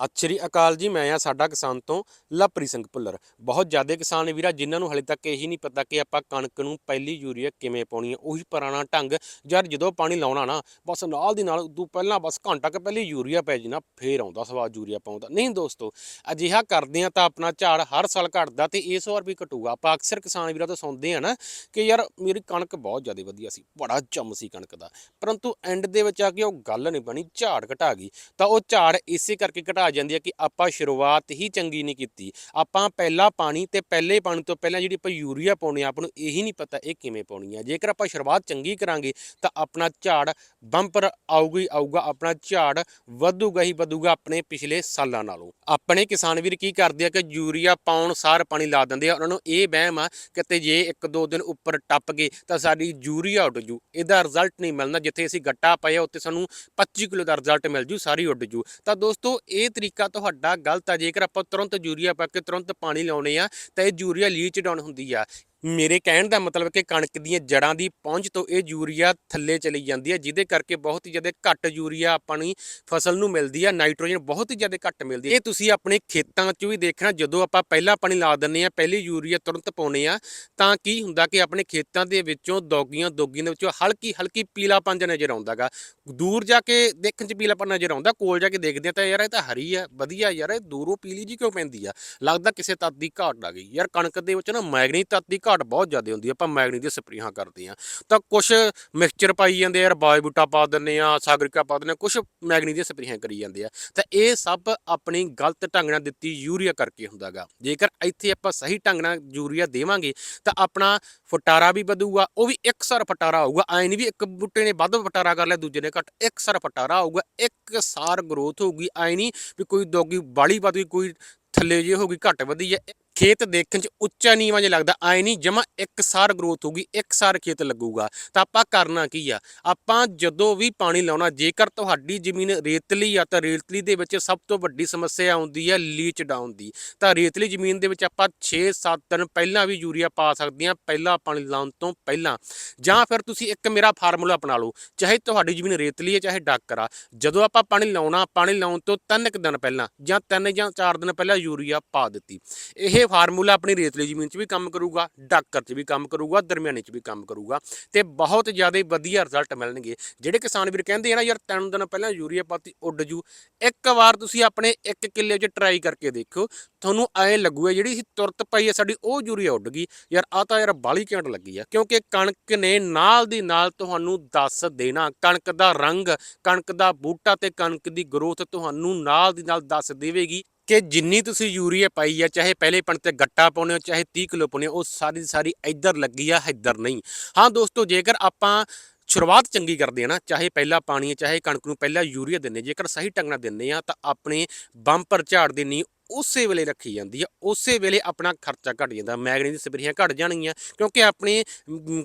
ਸਤਿ ਸ਼੍ਰੀ ਅਕਾਲ ਜੀ, ਮੈਂ ਆ ਸਾਡਾ ਕਿਸਾਨ ਤੋਂ ਲਵਪ੍ਰੀਤ ਸਿੰਘ ਭੁੱਲਰ। ਬਹੁਤ ਜ਼ਿਆਦਾ ਕਿਸਾਨ ਨੇ ਵੀਰਾ, ਜਿਨ੍ਹਾਂ ਨੂੰ ਹਲੇ ਤੱਕ ਇਹੀ ਨਹੀਂ ਪਤਾ ਕਿ ਆਪਾਂ ਕਣਕ ਨੂੰ ਪਹਿਲੀ ਯੂਰੀਆ ਕਿਵੇਂ ਪਾਉਣੀ ਹੈ। ਉਹੀ ਪੁਰਾਣਾ ਢੰਗ, ਯਾਰ ਜਦੋਂ ਪਾਣੀ ਲਾਉਣਾ ਨਾ, ਬਸ ਨਾਲ ਦੀ ਨਾਲ ਉਦੋਂ ਪਹਿਲਾਂ ਬਸ ਘੰਟਾ ਕੁ ਪਹਿਲੀ ਯੂਰੀਆ ਪੈ ਜੀ ਨਾ ਫੇਰ ਆਉਂਦਾ ਸਵਾਦ ਯੂਰੀਆ ਪਾਉਂਦਾ ਨਹੀਂ ਦੋਸਤੋ, ਅਜਿਹਾ ਕਰਦੇ ਆ ਤਾਂ ਆਪਣਾ ਝਾੜ ਹਰ ਸਾਲ ਘਟਦਾ ਤੇ ਇਸ ਵਾਰ ਵੀ ਘਟੂਗਾ। ਆਪਾਂ ਅਕਸਰ ਕਿਸਾਨ ਵੀਰਾਂ ਤੋਂ ਸੁਣਦੇ ਆ ਨਾ ਕਿ ਯਾਰ ਮੇਰੀ ਕਣਕ ਬਹੁਤ ਜ਼ਿਆਦਾ ਵਧੀਆ ਸੀ, ਬੜਾ ਚੰਮ ਸੀ ਕਣਕ ਦਾ। ਪਰੰਤੂ ਐਂਡ ਦੇ ਵਿੱਚ ਆ ਕੇ ਉਹ ਗੱਲ ਨਹੀਂ ਬਣੀ, ਝਾੜ ਘਟਾ ਗਈ। ਤਾਂ ਉਹ ਝਾੜ ਇਸੇ ਕਰਕੇ ਘਟਾ ਜਾਂਦੀ ਹੈ ਕਿ ਆਪਾਂ ਸ਼ੁਰੂਆਤ ਹੀ ਚੰਗੀ ਨਹੀਂ ਕੀਤੀ। ਆਪਾਂ ਪਹਿਲਾ ਪਾਣੀ ਤੇ ਪਹਿਲੇ ਪਾਣੀ ਤੋਂ ਪਹਿਲਾਂ ਜਿਹੜੀ ਆਪਾਂ ਯੂਰੀਆ ਪਾਉਣੀ ਆ ਨੂੰ ਇਹੀ ਨਹੀਂ ਪਤਾ ਇਹ ਕਿਵੇਂ ਪਾਉਣੀ ਆ। ਜੇਕਰ ਆਪਾਂ ਸ਼ੁਰੂਆਤ ਚੰਗੀ ਕਰਾਂਗੇ, ਤਾਂ ਆਪਣਾ ਝਾੜ ਬੰਪਰ ਆਊਗਾ ਹੀ ਆਊਗਾ, ਆਪਣਾ ਝਾੜ ਵਧੂਗਾ ਹੀ ਵਧੂਗਾ ਆਪਣੇ ਪਿਛਲੇ ਸਾਲਾਂ ਨਾਲੋਂ। ਆਪਣੇ ਕਿਸਾਨ ਵੀਰ ਕੀ ਕਰਦੇ ਆ ਕਿ ਯੂਰੀਆ ਪਾਉਣ ਸਾਰ ਪਾਣੀ ਲਾ ਦਿੰਦੇ ਆ, ਉਹਨਾਂ ਨੂੰ ਇਹ ਵਹਿਮ ਆ ਕਿਤੇ ਜੇ ਇੱਕ ਦੋ ਦਿਨ ਉੱਪਰ ਟੱਪ ਗਏ, ਤਾਂ ਸਾਡੀ ਯੂਰੀਆ ਉੱਡ ਜੂ। ਇਹਦਾ ਰਿਜ਼ਲਟ ਨਹੀਂ ਮਿਲਣਾ, ਜਿੱਥੇ ਅਸੀਂ ਗੱਟਾ ਪਾਇਆ ਉੱਤੇ ਸਾਨੂੰ 25 ਕਿਲੋ ਦਾ ਰਿਜ਼ਲਟ ਮਿਲ ਜੂ, ਸਾਰੀ ਉੱਡ ਜੂ। ਤਾਂ ਦੋਸਤੋ, ਇਹ ਤਰੀਕਾ ਤੁਹਾਡਾ ਗਲਤ ਆ। ਜੇਕਰ ਆਪਾਂ ਤੁਰੰਤ ਯੂਰੀਆ ਪਾ ਕੇ ਤੁਰੰਤ ਪਾਣੀ ਲਾਉਣੇ ਆ, ਤਾਂ ਇਹ ਯੂਰੀਆ ਲੀਚ ਡਾਊਨ ਹੁੰਦੀ ਆ। ਮੇਰੇ ਕਹਿਣ ਦਾ ਮਤਲਬ ਕਿ ਕਣਕ ਦੀਆਂ ਜੜਾਂ ਦੀ ਪਹੁੰਚ ਤੋਂ ਇਹ ਯੂਰੀਆ ਥੱਲੇ ਚਲੀ ਜਾਂਦੀ ਹੈ, ਜਿਹਦੇ ਕਰਕੇ ਬਹੁਤ ਹੀ ਜ਼ਿਆਦਾ ਘੱਟ ਯੂਰੀਆ ਆਪਣੀ ਫਸਲ ਨੂੰ ਮਿਲਦੀ ਹੈ, ਨਾਈਟ੍ਰੋਜਨ ਬਹੁਤ ਹੀ ਜ਼ਿਆਦਾ ਘੱਟ ਮਿਲਦੀ ਹੈ। ਇਹ ਤੁਸੀਂ ਆਪਣੇ ਖੇਤਾਂ 'ਚ ਵੀ ਦੇਖਣਾ, ਜਦੋਂ ਆਪਾਂ ਪਹਿਲਾ ਪਾਣੀ ਲਾ ਦਿੰਨੇ ਆ ਪਹਿਲੀ ਯੂਰੀਆ ਤੁਰੰਤ ਪਾਉਨੇ ਆ ਤਾਂ ਕੀ ਹੁੰਦਾ ਕਿ ਆਪਣੇ ਖੇਤਾਂ ਦੇ ਵਿੱਚੋਂ ਦੋਗੀਆਂ ਦੋਗੀਆਂ ਦੇ ਵਿੱਚੋਂ ਹਲਕੀ ਹਲਕੀ ਪੀਲਾਪਨ ਜਿਹਾ ਨਜ਼ਰ ਆਉਂਦਾਗਾ ਦੂਰ ਜਾ ਕੇ ਦੇਖਣ 'ਚ ਪੀਲਾਪਨ ਨਜ਼ਰ ਆਉਂਦਾ, ਕੋਲ ਜਾ ਕੇ ਦੇਖਦੇ ਆ ਤਾਂ ਯਾਰ ਇਹ ਤਾਂ ਹਰੀ ਆ ਵਧੀਆ ਯਾਰ ਇਹ ਦੂਰੋਂ ਪੀਲੀ ਜੀ ਕਿਉਂ ਪੈਂਦੀ ਆ? ਲੱਗਦਾ ਕਿਸੇ ਤੱਤ ਦੀ ਘਾਟ ਆ ਗਈ। ਯਾਰ ਕਣਕ ਦੇ ਵਿੱਚ ਨਾ ਮੈਗਨੀ ਤੱਤ ਦੀ ਘਾਟ ਬਹੁਤ ਜ਼ਿਆਦਾ ਹੁੰਦੀ ਆ, ਆਪਾਂ ਮੈਗਨੀ ਦੀਆਂ ਸਪਰੇਹਾਂ ਕਰਦੇ ਆ ਤਾਂ ਕੁਝ ਮਿਕਸਚਰ ਪਾਈ ਜਾਂਦੇ ਆ, ਯਾਰ ਬਾਇਬੂਟਾ ਪਾ ਦਿੰਦੇ ਆ ਸਾਗਰਿਕਾ ਪਾ ਦਿੰਦੇ ਆ ਕੁਝ ਮੈਗਨੀ ਦੀਆਂ ਸਪਰੇਹਾਂ ਕਰੀ ਜਾਂਦੇ ਆ। ਤਾਂ ਇਹ ਸਭ ਆਪਣੀ ਗਲਤ ਢੰਗ ਨਾਲ ਦਿੱਤੀ ਯੂਰੀਆ ਕਰਕੇ ਹੁੰਦਾਗਾ। ਜੇਕਰ ਇੱਥੇ ਆਪਾਂ ਸਹੀ ਢੰਗ ਨਾਲ ਯੂਰੀਆ ਦੇਵਾਂਗੇ, ਤਾਂ ਆਪਣਾ ਫਟਾਰਾ ਵੀ ਵਧੂਗਾ, ਉਹ ਵੀ ਇੱਕਸਰ ਫਟਾਰਾ ਆਊਗਾ। ਐ ਨਹੀਂ ਵੀ ਇੱਕ ਬੂਟੇ ਨੇ ਵੱਧ ਫਟਾਰਾ ਕਰ ਲਿਆ, ਦੂਜੇ ਨੇ ਘੱਟ ਇੱਕਸਰ ਫਟਾਰਾ ਆਊਗਾ, ਇੱਕ ਸਾਰ ਗਰੋਥ ਹੋਊਗੀ। ਐ ਨਹੀਂ ਵੀ ਕੋਈ ਦੋਗੀ ਬਾਲੀ ਵੱਧ ਗਈ ਕੋਈ ਥੱਲੇ ਜੇ ਗਈ, ਘੱਟ ਵਧੀ ਹੈ ਖੇਤ ਦੇਖਣ ਚ ਉੱਚਾ ਨੀਵਾਂ ਜਿਹਾ ਲੱਗਦਾ, ਆਏ ਨਹੀਂ, ਜਮਾ ਇੱਕਸਾਰ ਗਰੋਥ ਹੋਊਗੀ ਇੱਕਸਾਰ ਖੇਤ ਲੱਗੂਗਾ। ਤਾਂ ਆਪਾਂ ਕਰਨਾ ਕੀ ਆ? ਆਪਾਂ ਜਦੋਂ ਵੀ ਪਾਣੀ ਲਾਉਣਾ, ਜੇਕਰ ਤੁਹਾਡੀ ਜ਼ਮੀਨ ਰੇਤਲੀ ਆ, ਤਾਂ ਰੇਤਲੀ ਦੇ ਵਿੱਚ ਸਭ ਤੋਂ ਵੱਡੀ ਸਮੱਸਿਆ ਆਉਂਦੀ ਹੈ ਲੀਚ ਡਾਊਨ ਦੀ। ਤਾਂ ਰੇਤਲੀ ਜ਼ਮੀਨ ਦੇ ਵਿੱਚ ਆਪਾਂ 6-7 ਦਿਨ ਪਹਿਲਾਂ ਵੀ ਯੂਰੀਆ ਪਾ ਸਕਦੇ ਹਾਂ, ਪਹਿਲਾਂ ਪਾਣੀ ਲਾਉਣ ਤੋਂ ਪਹਿਲਾਂ। ਜਾਂ ਫਿਰ ਤੁਸੀਂ ਇੱਕ ਮੇਰਾ ਫਾਰਮੂਲਾ ਅਪਣਾ ਲਓ, ਚਾਹੇ ਤੁਹਾਡੀ ਜ਼ਮੀਨ ਰੇਤਲੀ ਹੈ ਚਾਹੇ ਡਾਕਰ ਆ, ਜਦੋਂ ਆਪਾਂ ਪਾਣੀ ਲਾਉਣਾ, ਪਾਣੀ ਲਾਉਣ ਤੋਂ ਤਿੰਨ ਕੁ ਦਿਨ ਪਹਿਲਾਂ ਜਾਂ ਤਿੰਨ ਜਾਂ ਚਾਰ ਦਿਨ ਪਹਿਲਾਂ ਯੂਰੀਆ ਪਾ ਦਿੱਤੀ। ਇਹ ਫਾਰਮੂਲਾ ਆਪਣੀ ਰੇਤਲੀ ਜ਼ਮੀਨ 'ਚ ਵੀ ਕੰਮ ਕਰੂਗਾ, ਡਾਕਰ 'ਚ ਵੀ ਕੰਮ ਕਰੂਗਾ, ਦਰਮਿਆਨੇ 'ਚ ਵੀ ਕੰਮ ਕਰੂਗਾ ਤੇ ਬਹੁਤ ਜ਼ਿਆਦਾ ਵਧੀਆ ਰਿਜ਼ਲਟ ਮਿਲਣਗੇ। ਜਿਹੜੇ ਕਿਸਾਨ ਵੀਰ ਕਹਿੰਦੇ ਆ ਨਾ, ਯਾਰ ਤਿੰਨ ਦਿਨ ਪਹਿਲਾਂ ਯੂਰੀਆ ਪਾਤੀ, ਉੱਡ ਜੂ। ਇੱਕ ਵਾਰ ਤੁਸੀਂ ਆਪਣੇ ਇੱਕ ਕਿੱਲੇ 'ਚ ਟਰਾਈ ਕਰਕੇ ਦੇਖੋ ਤੁਹਾਨੂੰ ਐ ਲੱਗੂਗਾ ਜਿਹੜੀ ਸੀ ਤੁਰਤ ਪਈ ਹੈ ਸਾਡੀ ਉਹ ਯੂਰੀਆ ਉੱਡ ਗਈ। ਯਾਰ ਆ ਤਾਂ ਯਾਰ ਬਾਲੀ ਘੈਂਟ ਲੱਗੀ ਆ, ਕਿਉਂਕਿ ਕਣਕ ਨੇ ਨਾਲ ਦੀ ਨਾਲ ਤੁਹਾਨੂੰ ਦੱਸ ਦੇਣਾ, ਕਣਕ ਦਾ ਰੰਗ, ਕਣਕ ਦਾ ਬੂਟਾ ਤੇ ਕਣਕ ਦੀ ਗਰੋਥ ਤੁਹਾਨੂੰ ਨਾਲ ਦੀ ਨਾਲ ਦੱਸ ਦੇਵੇਗੀ। ਕਿ ਜਿੰਨੀ ਤੁਸੀਂ ਯੂਰੀਆ ਪਾਈ ਆ, ਚਾਹੇ ਪਹਿਲੇ ਪਣ ਤੇ ਗੱਟਾ ਪਾਉਣੇ ਹੋ, ਚਾਹੇ 30 ਕਿਲੋ ਪਾਉਣੇ ਹੋ, ਉਹ ਸਾਰੀ ਸਾਰੀ ਇੱਧਰ ਲੱਗੀ ਆ, ਇੱਧਰ ਨਹੀਂ। ਹਾਂ ਦੋਸਤੋ, ਜੇਕਰ ਆਪਾਂ ਸ਼ੁਰੂਆਤ ਚੰਗੀ ਕਰਦੇ ਆ ਨਾ, ਚਾਹੇ ਪਹਿਲਾ ਪਾਣੀ ਹੈ ਚਾਹੇ ਕਣਕ ਨੂੰ ਪਹਿਲਾਂ ਯੂਰੀਆ ਦਿੰਨੇ ਜੇਕਰ ਸਹੀ ਢੰਗ ਨਾਲ ਦਿੰਨੇ ਆ, ਤਾਂ ਆਪਣੇ ਬੰਪਰ ਝਾੜ ਦੀ ਨੀ ਉਸੇ ਵੇਲੇ ਰੱਖੀ ਜਾਂਦੀ ਆ, ਉਸੇ ਵੇਲੇ ਆਪਣਾ ਖਰਚਾ ਘਟ ਜਾਂਦਾ ਮੈਗਨੀ ਦੀ ਸਪਰੇਆਂ ਘਟ ਜਾਣਗੀਆਂ, ਕਿਉਂਕਿ ਆਪਣੇ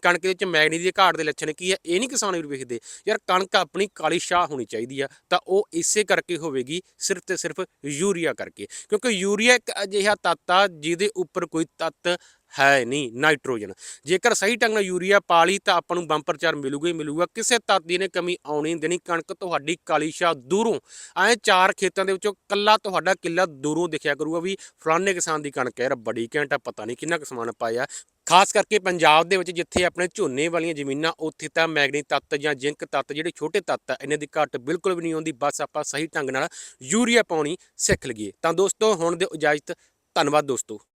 ਕਣਕ ਦੇ ਵਿੱਚ ਮੈਗਨੀ ਦੀ ਘਾਟ ਦੇ ਲੱਛਣ ਕੀ ਆ, ਇਹ ਨਹੀਂ ਕਿਸਾਨ ਵੀਰ ਵੇਖਦੇ, ਯਾਰ ਕਣਕ ਆਪਣੀ ਕਾਲੀ ਸ਼ਾਹ ਹੋਣੀ ਚਾਹੀਦੀ ਆ, ਤਾਂ ਉਹ ਇਸੇ ਕਰਕੇ ਹੋਵੇਗੀ, ਸਿਰਫ ਤੇ ਸਿਰਫ ਯੂਰੀਆ ਕਰਕੇ, ਕਿਉਂਕਿ ਯੂਰੀਆ ਇੱਕ ਅਜਿਹਾ ਤੱਤ ਆ, ਜਿਹਦੇ ਉੱਪਰ ਕੋਈ ਤੱਤ ਹੈ ਨਹੀਂ, ਨਾਈਟ੍ਰੋਜਨ। ਜੇਕਰ ਸਹੀ ਢੰਗ ਨਾਲ ਯੂਰੀਆ ਪਾ ਲਈ ਤਾਂ ਆਪਾਂ ਨੂੰ ਬੰਪਰ ਚਾਰ ਮਿਲੂਗਾ ਹੀ ਮਿਲੂਗਾ। ਕਿਸੇ ਤੱਤ ਦੀ ਨੇ ਕਮੀ ਆਉਣੀ ਦੇਣੀ। ਕਣਕ ਤੁਹਾਡੀ ਕਾਲੀ ਸ਼ਾਹ ਦੂਰੋਂ, ਐ ਚਾਰ ਖੇਤਾਂ ਦੇ ਵਿੱਚੋਂ ਕੱਲਾ ਤੁਹਾਡਾ ਕਿੱਲਾ ਦੂਰੋਂ ਦਿਖਿਆ ਕਰੂਗਾ ਵੀ ਫਲਾਣੇ ਕਿਸਾਨ ਦੀ ਕਣਕ ਹੈ। ਬੜੀ ਘੈਂਟ ਪਤਾ ਨਹੀਂ ਕਿੰਨਾ ਕੁ ਸਮਾਨ ਪਾਇਆ। ਖਾਸ ਕਰਕੇ ਪੰਜਾਬ ਦੇ ਵਿੱਚ ਜਿੱਥੇ ਆਪਣੇ ਝੋਨੇ ਵਾਲੀਆਂ ਜ਼ਮੀਨਾਂ, ਉੱਥੇ ਤਾਂ ਮੈਗਨੀ ਤੱਤ ਜਾਂ ਜ਼ਿੰਕ ਤੱਤ ਜਿਹੜੇ ਛੋਟੇ ਤੱਤ ਆ, ਇਹਨਾਂ ਦੀ ਘੱਟ ਬਿਲਕੁਲ ਵੀ ਨਹੀਂ ਆਉਂਦੀ। ਬਸ ਆਪਾਂ ਸਹੀ ਢੰਗ ਨਾਲ ਯੂਰੀਆ ਪਾਉਣੀ ਸਿੱਖ ਲਈਏ। ਤਾਂ ਦੋਸਤੋ, ਹੁਣ ਦੇ ਇਜਾਜ਼ਤ ਧੰਨਵਾਦ ਦੋਸਤੋ।